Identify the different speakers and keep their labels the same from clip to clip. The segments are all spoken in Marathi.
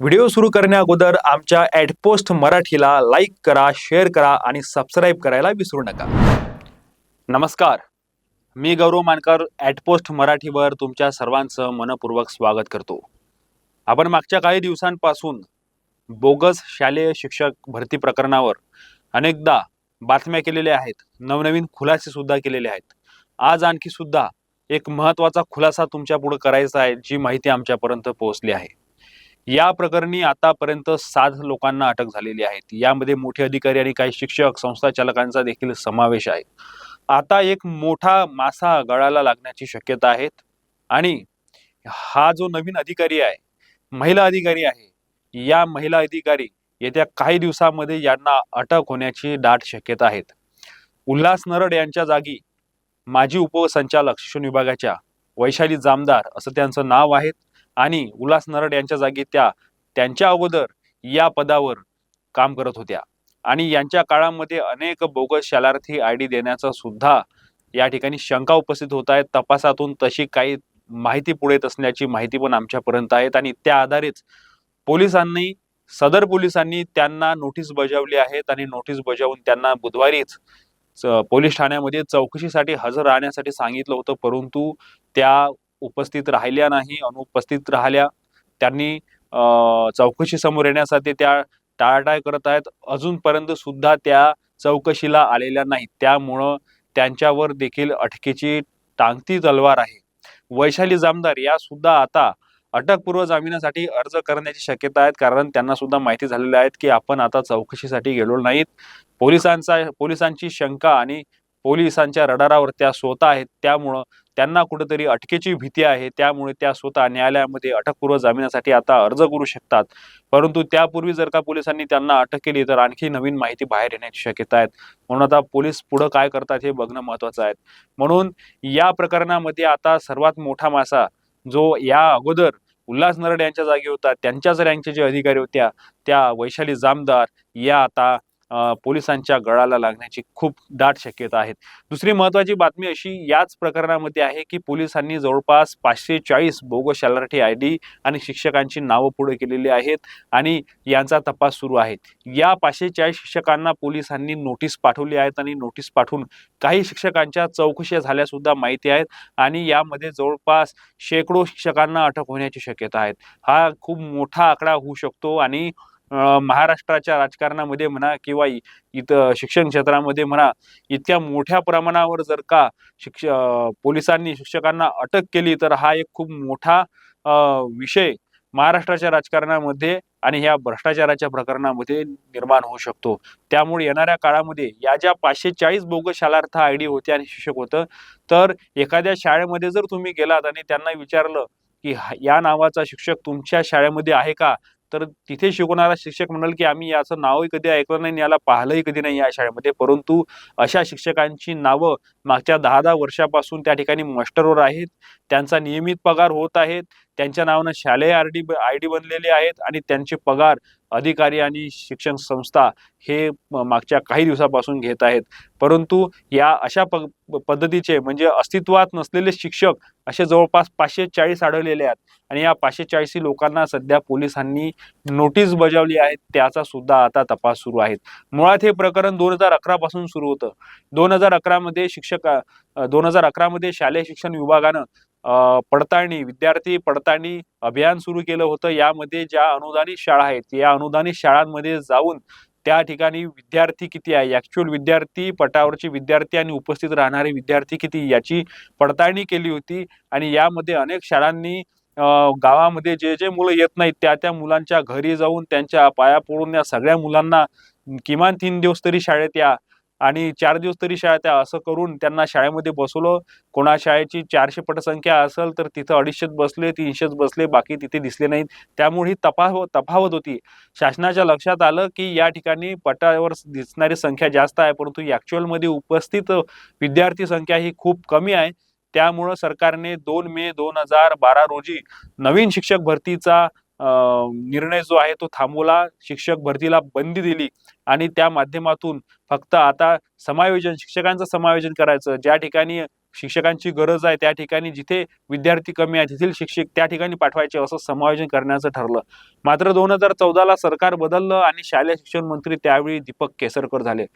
Speaker 1: व्हिडिओ सुरू करण्या अगोदर आमच्या ॲडपोस्ट मराठीला लाईक करा शेअर करा आणि सबस्क्राईब करायला विसरू नका. नमस्कार. मी गौरव मानकर ॲडपोस्ट मराठीवर तुमच्या सर्वांचं मनपूर्वक स्वागत करतो. आपण मागच्या काही दिवसांपासून बोगस शालेय शिक्षक भरती प्रकरणावर अनेकदा बातम्या केलेल्या आहेत. नवनवीन खुलासे सुद्धा केलेले आहेत. आज आणखी सुद्धा एक महत्त्वाचा खुलासा तुमच्यापुढे करायचा आहे जी माहिती आमच्यापर्यंत पोहोचली आहे. या प्रकरणी आतापर्यंत सात लोकांना अटक झालेली आहे. यामध्ये मोठे अधिकारी आणि काही शिक्षक संस्था चालकांचा देखील समावेश आहे. आता एक मोठा मासा गळाला लागण्याची शक्यता आहे आणि हा जो नवीन अधिकारी आहे महिला अधिकारी आहे या महिला अधिकारी येत्या काही दिवसामध्ये यांना अटक होण्याची दाट शक्यता आहेत उल्हास नरड यांच्या जागी माजी उपसंचालक शिक्षण विभागाच्या वैशाली जामदार असं त्यांचं नाव आहेत आणि उल्हास नरड यांच्या जागी त्या त्यांच्या अगोदर या पदावर काम करत होत्या. आणि यांच्या काळामध्ये अनेक बोगस शालार्थी आय डी देण्याचा सुद्धा या ठिकाणी शंका उपस्थित होत आहेत. तपासातून तशी काही माहिती पुढे येत असण्याची माहिती पण आमच्यापर्यंत आहेत. आणि त्या आधारेच पोलिसांनी सदर पोलिसांनी त्यांना नोटीस बजावली आहेत आणि नोटीस बजावून त्यांना बुधवारीच पोलीस ठाण्यामध्ये चौकशीसाठी हजर राहण्यासाठी सांगितलं होतं. परंतु त्या उपस्थित राहिल्या नाही अनुपस्थित राहिल्या. त्यांनी चौकशी समोर येण्यासाठी त्या टाळाटाळ करत आहेत. अजूनपर्यंत सुद्धा त्या चौकशीला आलेल्या नाहीत. त्यामुळं त्यांच्यावर देखील अटकेची टांगती तलवार आहे. वैशाली जामदार या सुद्धा आता अटकपूर्व जामिनासाठी अर्ज करण्याची शक्यता आहेत. कारण त्यांना सुद्धा माहिती झालेली आहेत की आपण आता चौकशीसाठी गेलो नाहीत. पोलिसांचा पोलिसांची शंका आणि पोलिसांच्या रडारावर त्या स्वतः आहेत. त्यामुळं त्यांना कुठेतरी अटकेची भीती आहे. त्यामुळे त्या स्वतः न्यायालयामध्ये अटकपूर्व जामिनासाठी आता अर्ज करू शकतात. परंतु त्यापूर्वी जर का पोलिसांनी त्यांना अटक केली तर आणखी नवीन माहिती बाहेर येण्याची शक्यता आहेत म्हणून आता पोलीस पुढं काय करतात हे बघणं महत्वाचं आहे. म्हणून या प्रकरणामध्ये आता सर्वात मोठा मासा जो या अगोदर उल्हास नरड यांच्या जागी होता त्यांच्याच रँकचे जे अधिकारी होत्या त्या वैशाली जामदार या आता पोलिसांच्या गळाला लागण्याची खूप दाट शक्यता आहेत दुसरी महत्वाची बातमी अशी याच प्रकरणामध्ये आहे की पोलिसांनी जवळपास पाचशे चाळीस बोगस शालारटी आय डी आणि शिक्षकांची नावं पुढे केलेली आहेत आणि यांचा तपास सुरू आहे. या पाचशे चाळीस शिक्षकांना पोलिसांनी नोटीस पाठवली आहेत आणि नोटीस पाठवून काही शिक्षकांच्या चौकशी झाल्यासुद्धा माहिती आहेत आणि यामध्ये जवळपास शेकडो शिक्षकांना अटक होण्याची शक्यता आहे. हा खूप मोठा आकडा होऊ शकतो आणि महाराष्ट्राच्या राजकारणामध्ये म्हणा किंवा इ- इथं शिक्षण क्षेत्रामध्ये म्हणा इतक्या मोठ्या प्रमाणावर जर का शिक्ष पोलिसांनी शिक्षकांना अटक केली तर हा एक खूप मोठा विषय महाराष्ट्राच्या राजकारणामध्ये आणि ह्या भ्रष्टाचाराच्या प्रकरणामध्ये निर्माण होऊ शकतो. त्यामुळे येणाऱ्या काळामध्ये या ज्या पाचशे चाळीस बोगस शालार्थ आय डी होते आणि शिक्षक होतं तर एखाद्या शाळेमध्ये जर तुम्ही गेलात आणि त्यांना विचारलं की या नावाचा शिक्षक तुमच्या शाळेमध्ये आहे का? तर तिथे शिकवणारा शिक्षक म्हणाल की आम्ही याचं नावही कधी ऐकलं नाही याला पाहिलंही कधी नाही या शाळेमध्ये. परंतु अशा शिक्षकांची नावं मागच्या दहा दहा वर्षापासून त्या ठिकाणी मास्टरवर आहेत. त्यांचा नियमित पगार होत आहेत. त्यांच्या नावानं शालेय आर डी आय डी बनलेले आहेत आणि त्यांचे पगार अधिकारी आणि शिक्षण संस्था हे मागच्या काही दिवसापासून घेत आहेत. परंतु या अशा प पद्धतीचे म्हणजे अस्तित्वात नसलेले शिक्षक असे जवळपास पाचशे चाळीस आढळलेले आहेत. आणि या पाचशे चाळीस लोकांना सध्या पोलिसांनी नोटीस बजावली आहे. त्याचा सुद्धा आता तपास सुरू आहे मुळात हे प्रकरण दोन हजार अकरा पासून सुरू होतं. दोन हजार अकरामध्ये शिक्षक दोन हजार अकरामध्ये शालेय शिक्षण विभागानं पडताळणी विद्यार्थी पडताळणी अभियान सुरू केलं होतं. यामध्ये ज्या अनुदानित शाळा आहेत या अनुदानित शाळांमध्ये जाऊन त्या ठिकाणी विद्यार्थी किती आहे ऍक्च्युअल विद्यार्थी पटावरचे विद्यार्थी आणि उपस्थित राहणारे विद्यार्थी किती याची पडताळणी केली होती. आणि यामध्ये अनेक शाळांनी गावामध्ये जे जे मुलं येत नाहीत त्या त्या मुलांच्या घरी जाऊन त्यांच्या पाया पडून या सगळ्या मुलांना किमान तीन दिवस तरी शाळेत या आणि चार दिवस तरी शाळा त्या असं करून त्यांना शाळेमध्ये बसवलं. कोणा शाळेची चारशे पटसंख्या असेल तर तिथं अडीचशेच बसले तीनशेच बसले बाकी तिथे दिसले नाहीत. त्यामुळे ही तफावत तफावत होती. शासनाच्या लक्षात आलं की या ठिकाणी पटावर दिसणारी संख्या जास्त आहे परंतु ॲक्च्युअलमध्ये उपस्थित विद्यार्थी संख्या ही खूप कमी आहे. त्यामुळं सरकारने दोन मे दोन हजार बारा रोजी नवीन शिक्षक भरतीचा निर्णय जो आहे तो थांबवला शिक्षक भरतीला बंदी दिली आणि त्या माध्यमातून फक्त आता समायोजन शिक्षकांचं समायोजन करायचं. ज्या ठिकाणी शिक्षकांची गरज आहे त्या ठिकाणी जिथे विद्यार्थी कमी आहे तेथील शिक्षक त्या ठिकाणी पाठवायचे असं समायोजन करण्याचं ठरलं. मात्र दोन हजार चौदाला सरकार बदललं आणि शालेय शिक्षण मंत्री त्यावेळी दीपक केसरकर झाले.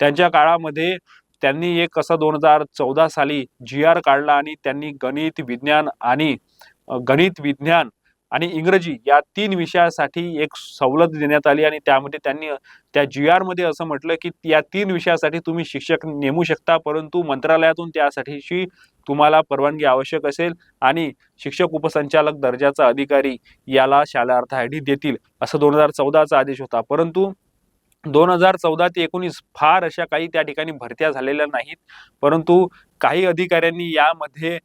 Speaker 1: त्यांच्या काळामध्ये त्यांनी एक असं दोन हजार चौदा साली जी आर काढला आणि त्यांनी गणित विज्ञान आणि गणित विज्ञान आणि इंग्रजी या तीन विषयासाठी एक सवलत देण्यात आली आणि त्यामध्ये त्यांनी त्या जी आरमध्ये असं म्हटलं की या तीन विषयासाठी तुम्ही शिक्षक नेमू शकता परंतु मंत्रालयातून त्यासाठीची तुम्हाला परवानगी आवश्यक असेल आणि शिक्षक उपसंचालक दर्जाचा अधिकारी याला शालार्थ आय डी देतील असं दोन हजार चौदाचा आदेश होता. परंतु दोन हजार चौदा ते एकोणीस फार अशा काही त्या ठिकाणी भरत्या झालेल्या नाहीत परंतु काही अधिकाऱ्यांनी यामध्ये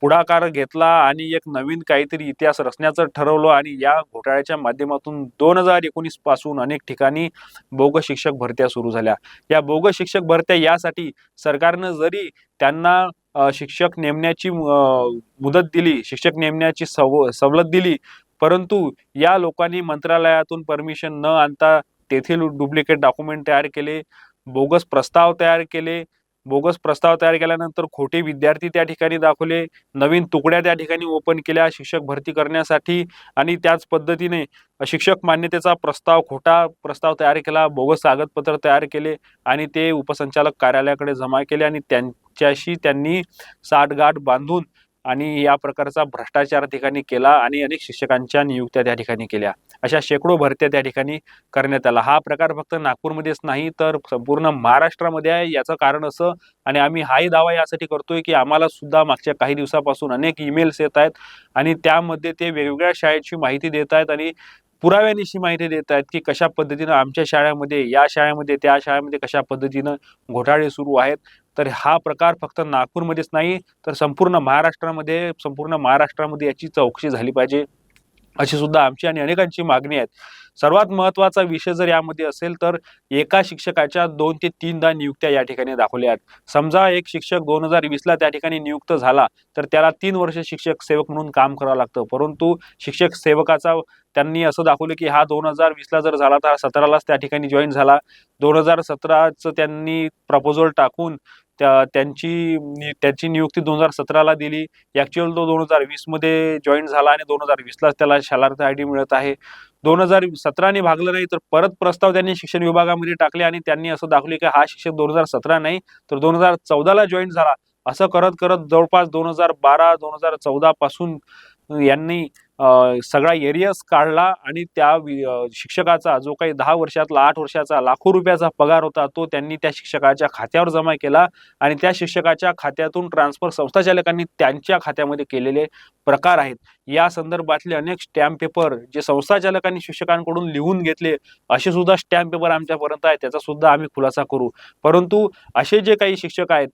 Speaker 1: पुढाकार घेतला आणि एक नवीन काहीतरी इतिहास रचण्याचं ठरवलं आणि या घोटाळ्याच्या माध्यमातून दोन हजार एकोणीसपासून अनेक ठिकाणी बोगस शिक्षक भरत्या सुरू झाल्या. या बोगस शिक्षक भरत्या यासाठी सरकारनं जरी त्यांना शिक्षक नेमण्याची मुदत दिली शिक्षक नेमण्याची सव सवलत दिली परंतु या लोकांनी मंत्रालयातून परमिशन न आणता तेथील डुप्लिकेट डॉक्युमेंट तयार केले बोगस प्रस्ताव तयार केले बोगस प्रस्ताव तयार केल्यानंतर खोटे विद्यार्थी त्या ठिकाणी दाखवले नवीन तुकड्या त्या ठिकाणी ओपन केल्या शिक्षक भरती करण्यासाठी आणि त्याच पद्धतीने शिक्षक मान्यतेचा प्रस्ताव खोटा प्रस्ताव तयार केला बोगस कागदपत्र तयार केले आणि ते उपसंचालक कार्यालयाकडे जमा केले आणि त्यांच्याशी त्यांनी साठगाठ बांधून आणि या प्रकारचा भ्रष्टाचार ठिकाणी केला आणि अनेक शिक्षकांच्या नियुक्त्या त्या ठिकाणी केल्या. अशा शेकडो भरत्या त्या ठिकाणी करण्यात आला. हा प्रकार फक्त नागपूरमध्येच नाही तर संपूर्ण महाराष्ट्रामध्ये आहे. याचं कारण असं आणि आम्ही हाही दावा यासाठी करतोय की आम्हाला सुद्धा मागच्या काही दिवसापासून अनेक ईमेल्स येत आहेत आणि त्यामध्ये ते वेगवेगळ्या शाळेची माहिती देत आहेत आणि पुराव्यानिशी माहिती देत आहेत की कशा पद्धतीनं आमच्या शाळेमध्ये या शाळेमध्ये त्या शाळेमध्ये कशा पद्धतीनं घोटाळे सुरू आहेत. तर हा प्रकार फक्त नागपूरमध्येच नाही तर संपूर्ण महाराष्ट्रामध्ये संपूर्ण महाराष्ट्रामध्ये याची चौकशी झाली पाहिजे. अशी सुद्धा आमची आणि अनेकांची मागणी आहे सर्वात महत्त्वाचा विषय जर यामध्ये असेल तर एका शिक्षकाच्या दोन ते तीनदा नियुक्त्या या ठिकाणी दाखवल्या आहेत. समजा एक शिक्षक दोन हजार वीसला त्या ठिकाणी नियुक्त झाला तर त्याला तीन वर्ष शिक्षक सेवक म्हणून काम करावं लागतं. परंतु शिक्षक सेवकाचा त्यांनी असं दाखवलं की हा दोन हजार वीसला जर झाला तर सतरालाच त्या ठिकाणी जॉईन झाला. दोन हजार सतराचं त्यांनी प्रपोजल टाकून त्या त्यांची त्याची त्यांची नियुक्ती दोन हजार सतराला दिली. ॲक्च्युअल तो दोन हजार वीसमध्ये जॉईन झाला आणि दोन हजार वीसलाच त्याला शालार्थ आय डी मिळत आहे. दोन हजार सतराने भागलं नाही तर परत प्रस्ताव त्यांनी शिक्षण विभागामध्ये टाकले आणि त्यांनी असं दाखवले की हा शिक्षक दोन हजार सतरा नाही तर दोन हजार चौदाला जॉईन झाला. असं करत करत जवळपास दोन हजार बारा दोन हजार चौदा पासून यांनी सगळा एरियस काढला आणि त्या शिक्षकाचा जो काही दहा वर्षातला आठ वर्षाचा लाखो रुपयाचा पगार होता तो त्यांनी त्या शिक्षकाच्या खात्यावर जमा केला आणि त्या शिक्षकाच्या खात्यातून ट्रान्सफर संस्थाचालकांनी त्यांच्या खात्यामध्ये केलेले प्रकार आहेत. या संदर्भातले अनेक स्टॅम्प पेपर जे संस्थाचालकांनी शिक्षकांकडून लिहून घेतले असे सुद्धा स्टॅम्प पेपर आमच्यापर्यंत आहेत त्याचा सुद्धा आम्ही खुलासा करू. परंतु असे जे काही शिक्षक आहेत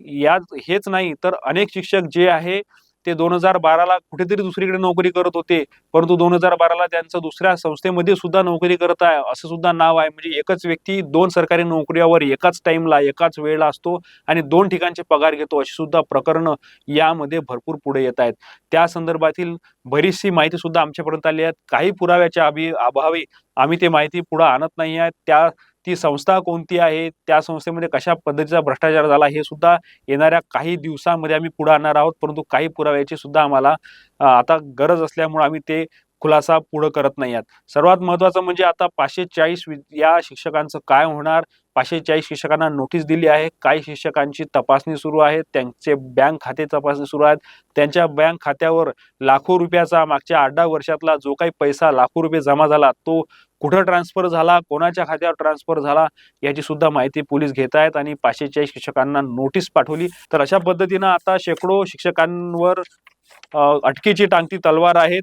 Speaker 1: या हेच नाही तर अनेक शिक्षक जे आहे ते दोन हजार बाराला कुठेतरी दुसरीकडे नोकरी करत होते. परंतु दोन हजार बाराला त्यांचं दुसऱ्या संस्थेमध्ये सुद्धा नोकरी करत आहे असं सुद्धा नाव आहे. म्हणजे एकच व्यक्ती दोन सरकारी नोकऱ्यावर एकाच टाइमला एकाच वेळेला असतो आणि दोन ठिकाणचे पगार घेतो अशी सुद्धा प्रकरणं यामध्ये भरपूर पुढे येत आहेत. त्या संदर्भातील बरीचशी माहिती सुद्धा आमच्यापर्यंत आली आहे. काही पुराव्याच्या अभि अभावी आम्ही ते माहिती पुढे आणत नाही आहे. त्या ती संस्था कोणती आहे? त्या संस्थेमध्ये कशा पद्धतीचा भ्रष्टाचार झाला? हे सुद्धा येणाऱ्या काही दिवसांमध्ये आम्ही पुढे आणणार आहोत परंतु काही पुराव्याची सुद्धा आम्हाला आता गरज असल्यामुळे आम्ही ते खुलासा पुढे करत नाही आहात. सर्वात महत्वाचं म्हणजे आता पाचशे चाळीस या शिक्षकांचं काय होणार? पाचशे चाळीस शिक्षकांना नोटीस दिली आहे. काही शिक्षकांची तपासणी सुरू आहे. त्यांचे बँक खाते तपासणी सुरू आहेत. त्यांच्या बँक खात्यावर लाखो रुपयाचा मागच्या आठ दहा वर्षातला जो काही पैसा लाखो रुपये जमा झाला तो कुठं ट्रान्सफर झाला कोणाच्या खात्यावर ट्रान्सफर झाला याची सुद्धा माहिती पोलीस घेत आहेत आणि पाचशे चाळीस शिक्षकांना नोटीस पाठवली. तर अशा पद्धतीनं आता शेकडो शिक्षकांवर अटकेची टांगती तलवार आहेत.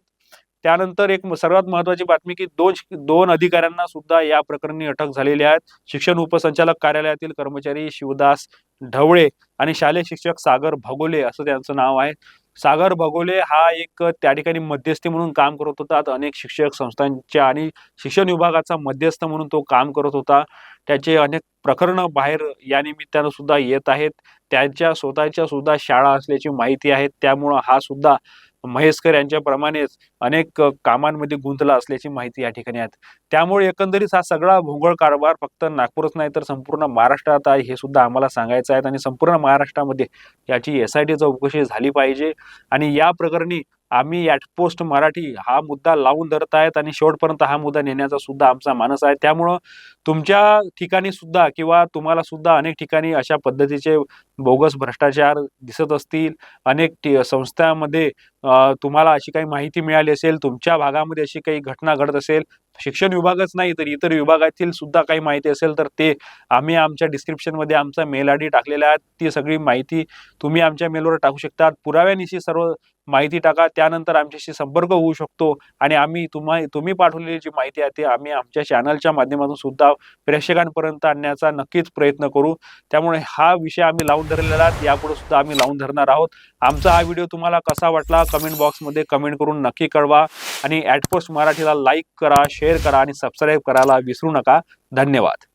Speaker 1: त्यानंतर एक सर्वात महत्वाची बातमी की दोन दोन अधिकाऱ्यांना सुद्धा या प्रकरणी अटक झालेली आहेत शिक्षण उपसंचालक कार्यालयातील कर्मचारी शिवदास ढवळे आणि शालेय शिक्षक सागर भगोले असं त्यांचं नाव आहे. सागर भगोले हा एक त्या ठिकाणी मध्यस्थी म्हणून काम करत होता. अनेक शिक्षक संस्थांच्या आणि शिक्षण विभागाचा मध्यस्थ म्हणून तो काम करत होता. त्याचे अनेक प्रकरणं बाहेर या निमित्तानं सुद्धा येत आहेत. त्यांच्या स्वतःच्या सुद्धा शाळा असल्याची माहिती आहे. त्यामुळं हा सुद्धा महेशकर यांच्याप्रमाणेच अनेक कामांमध्ये गुंतला असल्याची माहिती या ठिकाणी आहे. त्यामुळे एकंदरीत हा सगळा भोंगळ कारभार फक्त नागपूरच नाही तर संपूर्ण महाराष्ट्रात आहे हे सुद्धा आम्हाला सांगायचं आहे. आणि संपूर्ण महाराष्ट्रामध्ये याची एस आय टी चौकशी झाली पाहिजे. आणि या प्रकरणी आम्ही पोस्ट मराठी हा मुद्दा लावून धरत आहेत आणि शेवटपर्यंत हा मुद्दा नेण्याचा सुद्धा आमचा मानस आहे. त्यामुळं तुमच्या ठिकाणी सुद्धा किंवा तुम्हाला सुद्धा अनेक ठिकाणी अशा पद्धतीचे बोगस भ्रष्टाचार दिसत असतील. अनेक टी- संस्थांमध्ये तुम्हाला अशी काही माहिती मिळाली असेल तुमच्या भागामध्ये अशी काही घटना घडत असेल. शिक्षण विभागच नाही तर इतर विभागातील सुद्धा काही माहिती असेल तर ते आम्ही आमच्या डिस्क्रिप्शनमध्ये आमचा मेल आय डी टाकलेला आहे. ती सगळी माहिती तुम्ही आमच्या मेलवर टाकू शकता पुराव्यानिशी सर्व माहिती टाका. त्यानंतर आमच्याशी संपर्क होऊ शकतो आणि आम्ही तुम्हा तुम्ही पाठवलेली जी माहिती आहे ती आम्ही आमच्या चॅनलच्या माध्यमातून सुद्धा प्रेक्षकांपर्यंत आणण्याचा नक्कीच प्रयत्न करू. त्यामुळे हा विषय आम्ही लावून धरलेला आहात यापुढे सुद्धा आम्ही लावून धरणार आहोत. आमचा हा व्हिडिओ तुम्हाला कसा वाटला कमेंट बॉक्समध्ये कमेंट करून नक्की कळवा. आणि ॲटपोस्ट मराठीला लाईक करा शेअर करा आणि सबस्क्राईब करायला विसरू नका. धन्यवाद.